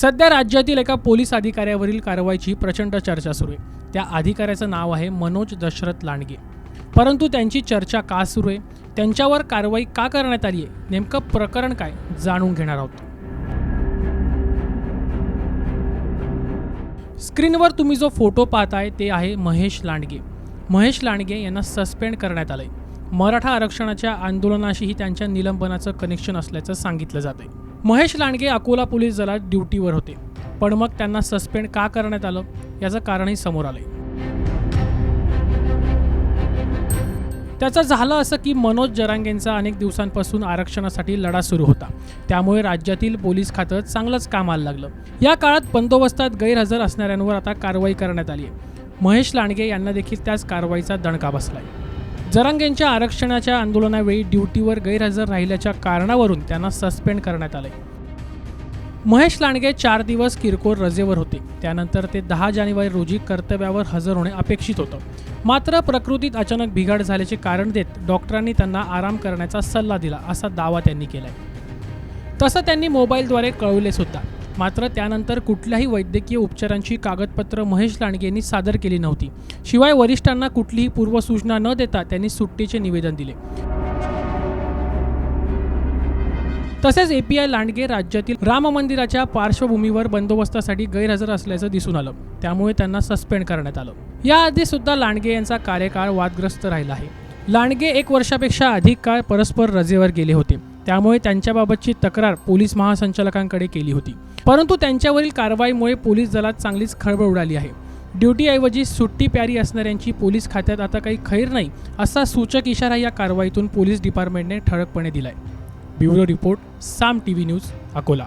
सध्या राज्यातील एका पोलीस अधिकाऱ्यावरील कारवाईची प्रचंड चर्चा सुरू आहे. त्या अधिकाऱ्याचं नाव आहे मनोज दशरथ लांडगे. परंतु त्यांची चर्चा का सुरू आहे? त्यांच्यावर कारवाई का करण्यात आली आहे? नेमकं प्रकरण काय? जाणून घेणार आहोत. स्क्रीनवर तुम्ही जो फोटो पाहताय ते आहे महेश लांडगे. महेश लांडगे यांना सस्पेंड करण्यात आलंय. मराठा आरक्षणाच्या आंदोलनाशीही त्यांच्या निलंबनाचं कनेक्शन असल्याचं सांगितलं जातंय. महेश लांडगे अकोला पोलीस दलात ड्युटीवर होते. पण मग त्यांना सस्पेंड का करण्यात आलं? याचं कारणही समोर आलंय. त्याचं झालं असं की मनोज जरांगेंचा अनेक दिवसांपासून आरक्षणासाठी लढा सुरू होता. त्यामुळे राज्यातील पोलीस खातं चांगलंच कामाला लागलं. या काळात बंदोबस्तात गैरहजर असणाऱ्यांवर आता कारवाई करण्यात आली आहे महेश लांडगे यांना देखील त्याच कारवाईचा दणका बसलाय. जरांगेंच्या आरक्षणाच्या आंदोलनावेळी ड्युटीवर गैरहजर राहिल्याच्या कारणावरून त्यांना सस्पेंड करण्यात आले. महेश लांडगे चार दिवस किरकोळ रजेवर होते. त्यानंतर ते दहा जानेवारी रोजी कर्तव्यावर हजर होणे अपेक्षित होतं. मात्र प्रकृतीत अचानक बिघाड झाल्याचे कारण देत डॉक्टरांनी त्यांना आराम करण्याचा सल्ला दिला असा दावा त्यांनी केलाय. तसं त्यांनी मोबाईलद्वारे कळवले सुद्धा. मात्र त्यानंतर कुठल्याही वैद्यकीय उपचारांची कागदपत्र महेश लांडगे यांनी सादर केली नव्हती. शिवाय वरिष्ठांना कुठलीही पूर्वसूचना न देता त्यांनी सुट्टीचे निवेदन दिले. तसेच एपीआय लांडगे राज्यातील राम मंदिराच्या पार्श्वभूमीवर बंदोबस्तासाठी गैरहजर असल्याचं दिसून आलं. त्यामुळे त्यांना सस्पेंड करण्यात आलं. याआधी सुद्धा लांडगे यांचा कार्यकाळ वादग्रस्त राहिला आहे. लांडगे एक वर्षापेक्षा अधिक काळ परस्पर रजेवर गेले होते. त्यामुळे त्यांच्याबाबतची तक्रार पोलीस महासंचालकांकडे केली होती. परंतु त्यांच्यावरील कारवाईमुळे पोलीस दलात चांगलीच खळबळ उडाली आहे. ड्युटीऐवजी सुट्टी प्यारी असणाऱ्यांची पोलीस खात्यात आता काही खैर नाही असा सूचक इशारा या कारवाईतून पोलीस डिपार्टमेंटने ठळकपणे दिलाय. Bureau report Saam T V news Akola.